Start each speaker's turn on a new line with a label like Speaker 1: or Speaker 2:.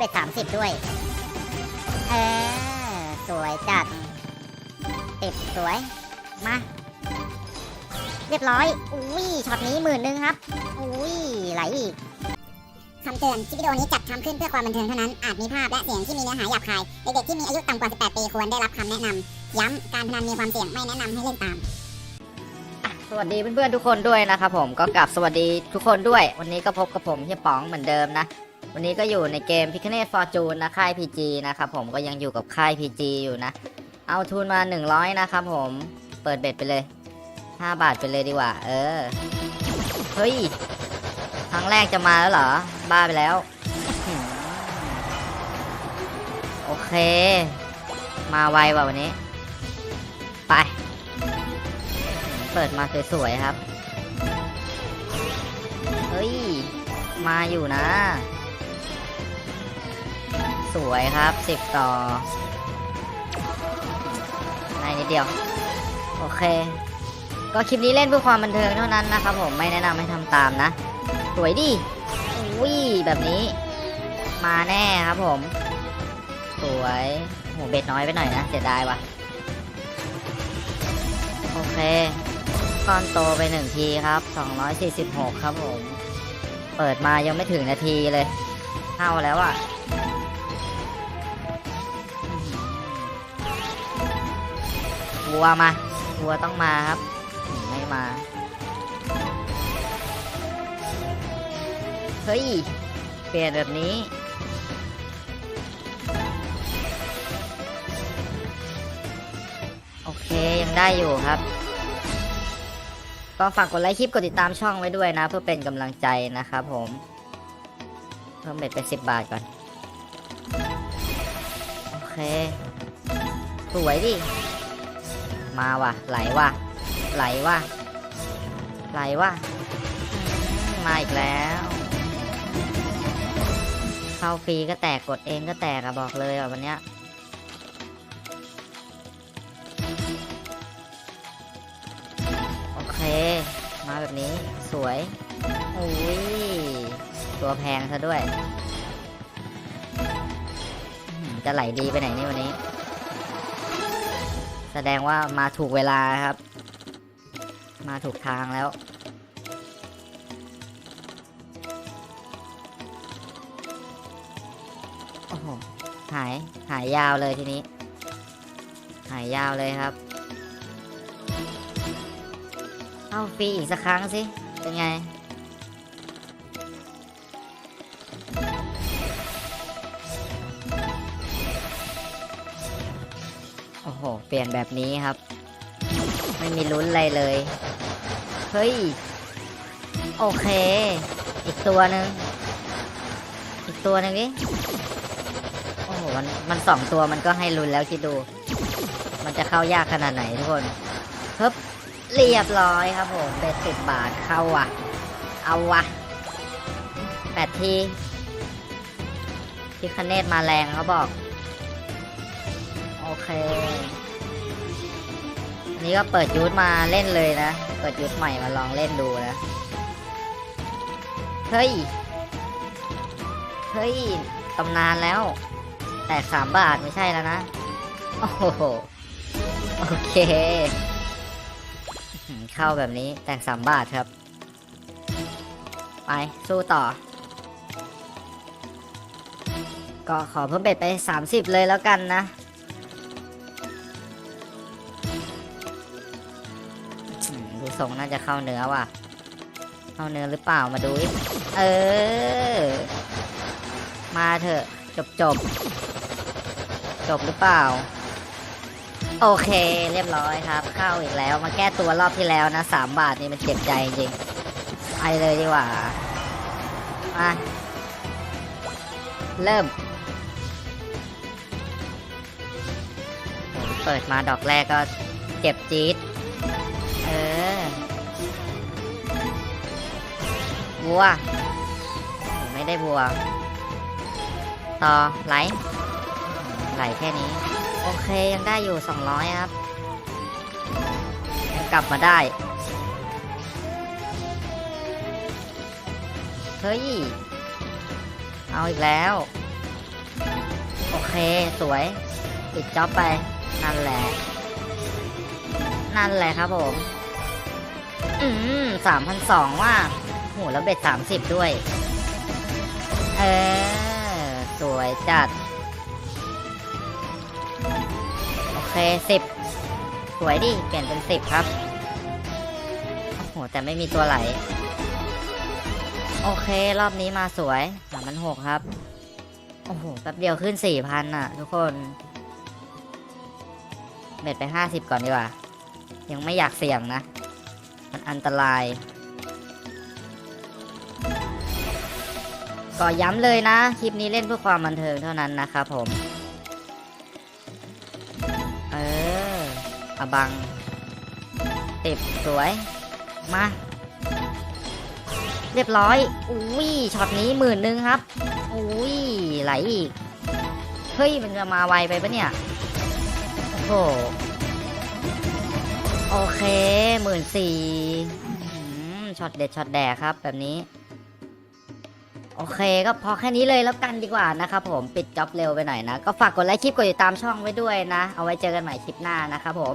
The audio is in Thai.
Speaker 1: เบ็ดสามสิบด้วย เออ สวยจัด ติดสวย มา เรียบร้อย อุ้ย ช็อตนี้หมื่นหนึ่งครับ อุ้ย ไหลอีก
Speaker 2: คำเตือน คลิปวิดีโอนี้จัดทำขึ้นเพื่อความบันเทิงเท่านั้น อาจมีภาพและเสียงที่มีเนื้อหาหยาบคาย เด็กๆที่มีอายุต่ำกว่า 18 ปีควรได้รับคำแนะนำ ย้ำ การพนันมีความเสี่ยง ไม่แนะนำให้เล่นตาม
Speaker 3: สวัสดีเพื่อนๆทุกคนด้วยนะครับผมก็กลับสวัสดีทุกคนด้วย วันนี้ก็พบกับผมเฮียป๋องเหมือนเดิมนะ วันนี้ก็อยู่ในเกมพิคเนตฟอร์จูนนะค่าย PG นะครับผมก็ยังอยู่กับค่าย PG อยู่นะ เอาทุนมา 100 นะครับผมเปิดเบ็ดไปเลย 5 บาทไปเลยดีกว่า เออ เฮ้ย ครั้งแรกจะมาแล้วเหรอ บ้าไปแล้ว โอเค มาไวว่ะวันนี้ ไป เปิดมาสวยๆครับ เฮ้ย มาอยู่นะ สวยครับสิบต่อในนิดเดียว โอเค ก็คลิปนี้เล่นเพื่อความบันเทิงเท่านั้นนะครับผมไม่แนะนำให้ทำตามนะ สวยดิอุ้ยแบบนี้ มาแน่ครับผม สวยโหเบ็ดน้อยไปหน่อยนะเสียดายว่ะ โอเคก้อนโตไปหนึ่งทีครับ 246 ครับผม เปิดมายังไม่ถึงนาทีเลยเข้าแล้วอะ่ะ วัวมาวัวต้องมาครับ ไม่มา เฮ้ย เปลี่ยนแบบนี้ โอเค ยังได้อยู่ครับ ก็ฝากกดไลค์คลิป กดติดตามช่องไว้ด้วยนะ เพื่อเป็นกำลังใจนะครับผม เพิ่มเบ็ดไปสิบบาทก่อน โอเค สวยดิ มาว่ะ ไหลว่ะ ไหลว่ะ ไหลว่ะ มาอีกแล้ว เข้าฟรีก็แตกกดเองก็แตกอะบอกเลยอะวันเนี้ยโอเค มาแบบนี้สวยอุ้ยตัวแพงซะด้วย จะไหลดีไปไหนนี่วันนี้ แสดงว่ามาถูกเวลาครับ มาถูกทางแล้ว โอ้โห หาย หายยาวเลยทีนี้ หายยาวเลยครับ เอาฟรีอีกสักครั้งสิ เป็นไง โห เปลี่ยนแบบนี้ครับ ไม่มีลุ้นอะไรเลย เฮ้ย โอเค อีกตัวหนึ่ง อีกตัวหนึ่งดิ โอ้โห มัน มันสองตัวมันก็ให้ลุ้นแล้วคิดดู มันจะเข้ายากขนาดไหนทุกคนเฮ้บเรียบร้อยครับผมเบ็ดสิบบาทเข้าว่ะ เอาว่ะแปดทีพี่คเนตมาแรงเขาบอก เค อันนี้ก็เปิดยูทมาเล่นเลยนะ เปิดยูทใหม่มาลองเล่นดูนะ เฮ้ย เฮ้ย ตำนานแล้ว แต่สามบาทไม่ใช่แล้วนะ โอ้โห โอเค เข้าแบบนี้แตกสามบาทครับ ไป สู้ต่อก็ขอเพิ่มเบ็ดไป 30 เลยแล้วกันนะ ทรงน่าจะเข้าเนื้อว่ะ เข้าเนื้อหรือเปล่ามาดูเออ มาเถอะจบจบจบหรือเปล่า โอเคเรียบร้อยครับ เข้าอีกแล้วมาแก้ตัวรอบที่แล้วนะสามบาทนี่มันเจ็บใจจริงไปเลยดีกว่ามาเริ่ม เปิดมาดอกแรกก็เจ็บจี๊ด บัว ไม่ได้บัว ต่อไหล ไหลแค่นี้ โอเคยังได้อยู่ 200 ครับยังกลับมาได้ เฮ้ย เอาอีกแล้ว โอเคสวย ปิดจ็อบไป นั่นแหละ นั่นแหละครับผม อืมสามพันสองว่า หแล้วเบ็ดสามสิบด้วย เออ สวยจัด โอเคสิบสวยดิ เปลี่ยนเป็นสิบครับ โอ้โห แต่ไม่มีตัวไหล โอเค รอบนี้มาสวยสามพันหกครับ โอ้โห แป๊บเดียวขึ้นสี่พันอะ ทุกคน เบ็ดไปห้าสิบก่อนดีกว่า ยังไม่อยากเสี่ยงนะ มันอันตราย ก็ย้ำเลยนะ คลิปนี้เล่นเพื่อความบันเทิงเท่านั้นนะครับผม เอออะบังติดสวย มา เรียบร้อย อุ้ยช็อตนี้หมื่นหนึ่งครับ อุ้ยไหลอีก เฮ้ย มันจะมาไวไปปะเนี่ย โอ้โห โอเคหมื่นสี่ช็อตเด็ดช็อตแดกครับแบบนี้ โอเคก็พอแค่นี้เลยแล้วกันดีกว่านะครับผมปิดจ็อบเร็วไปหน่อยนะ ก็ฝากกดไลค์คลิปกดติดตามช่องไว้ด้วยนะ เอาไว้เจอกันใหม่คลิปหน้านะครับผม